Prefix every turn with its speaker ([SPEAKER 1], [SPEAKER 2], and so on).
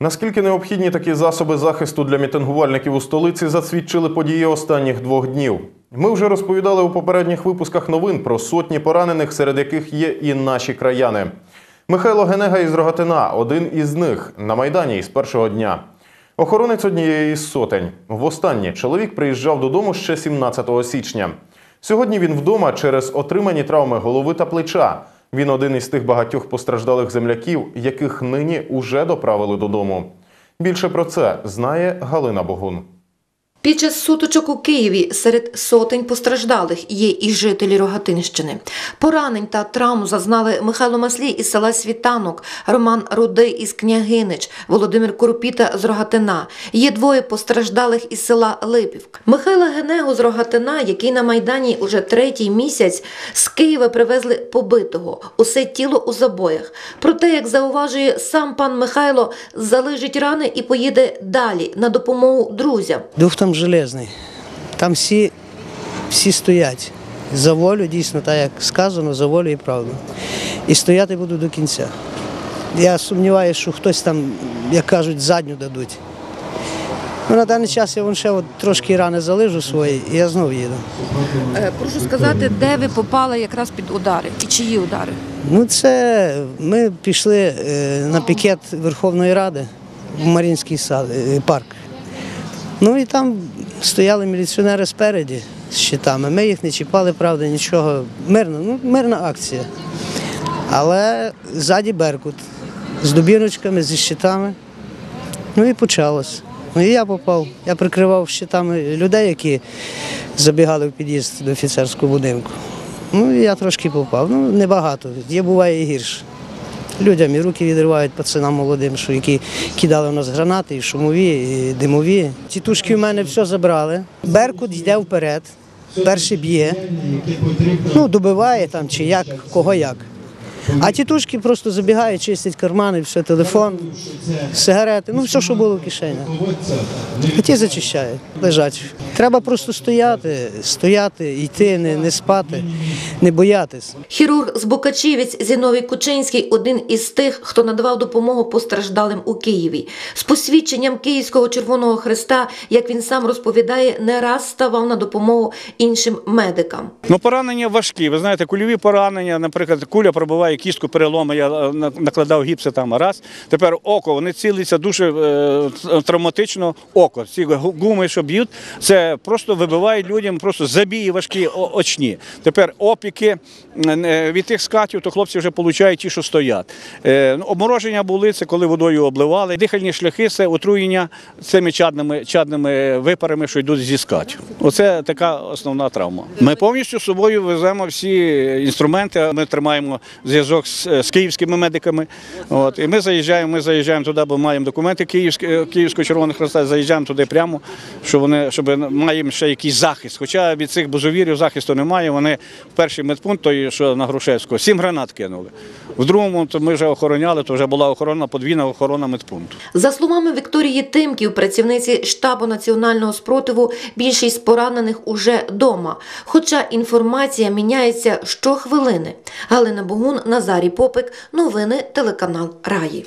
[SPEAKER 1] Наскільки необхідні такі засоби захисту для мітингувальників у столиці, засвідчили події останніх двох днів. Ми вже розповідали у попередніх випусках новин про сотні поранених, серед яких є і наші краяни. Михайло Генега із Рогатина один із них на майдані із першого дня. Охоронець однієї із сотень. Востаннє чоловік приїжджав додому ще 17 січня. Сьогодні він вдома через отримані травми голови та плеча. Він один із тих багатьох постраждалих земляків, яких нині уже доправили додому. Більше про це знає Галина Богун.
[SPEAKER 2] Під час сутичок у Києві серед сотень постраждалих є і жителі Рогатинщини. Поранень та травм зазнали Михайло Маслій із села Світанок, Роман Рудий із Княгинич, Володимир Курпіта з Рогатина. Є двоє постраждалих із села Липівк. Михайла Генегу з Рогатина, який на Майдані уже третій місяць, з Києва привезли побитого, усе тіло у забоях. Проте, як зауважує сам пан Михайло, залежить рани і поїде далі на допомогу друзям.
[SPEAKER 3] Там железний. Там всі, всі стоять. За волю, дійсно, так як сказано, за волю і правду. І стояти буду до кінця. Я сумніваюся, що хтось там, як кажуть, задню дадуть. Ну, на даний час я вон ще от трошки рани залижу свої, і я знову їду.
[SPEAKER 4] Е, Прошу сказати, де ви попали якраз під удари і чиї удари?
[SPEAKER 3] Ну, це ми пішли е, на пікет Верховної Ради в Марінський сад, е, парк. Ну і там стояли міліціонери спереді з щитами. Ми їх не чіпали, правда, нічого. Мирно, ну, мирна акція. Але ззаді Беркут з дубіночками, зі щитами. Ну і почалось. Ну і я попав. Я прикривав щитами людей, які забігали в під'їзд до офіцерського будинку. Ну я трошки попав. Ну, небагато. Є буває і гірше. Людям і руки відривають пацанам молодим, що які кидали у нас гранати, і шумові, і димові. Тітушки в мене все забрали. Беркут йде вперед, перший б'є, ну, добиває там чи як, кого як. А тітушки просто забігають, чистять кармани, все, телефон, сигарети, ну все, що було в кишені. А ті зачищають, лежать. Треба просто стояти, стояти, йти, не, не спати, не боятись.
[SPEAKER 2] Хірург з Букачівець Зіновій Кучинський один із тих, хто надавав допомогу постраждалим у Києві. З посвідченням Київського Червоного Христа, як він сам розповідає, не раз ставав на допомогу іншим медикам.
[SPEAKER 5] Ну, поранення важкі. Ви знаєте, кульові поранення, наприклад, куля пробиває кістку перелому, я е, накладав гіпси там раз. Тепер око, вони цілиться дуже е, травматично око. Ці гуми, що б'ють, це просто вибивають людям просто забії важкі очні. Тепер опіки від тих скатів, то хлопці вже получають ті, що стоять. Е, ну, обмороження були, це коли водою обливали. Дихальні шляхи це отруєння цими чадними, чадними випарами, що йдуть зі скатів. Оце така основна травма. Ми повністю з собою веземо всі інструменти. Ми тримаємо зв'язок з, з київськими медиками. От, і ми заїжджаємо, ми заїжджаємо туди, бо маємо документи Київського, Київського Червоного Хреста, заїжджаємо туди прямо, щоб вони щоб маємо ще якийсь захист. Хоча від цих бузовірів захисту немає. Вони перший медпункт, той, що на Грушевського, сім гранат кинули. В другому то ми вже охороняли, то вже була охорона, подвійна охорона медпункту.
[SPEAKER 2] За словами Вікторії Тимків, працівниці штабу національного спротиву, більшість поранених уже дома. Хоча інформація міняється щохвилини. Галина Богун, Назарій Попик, новини телеканал Раї.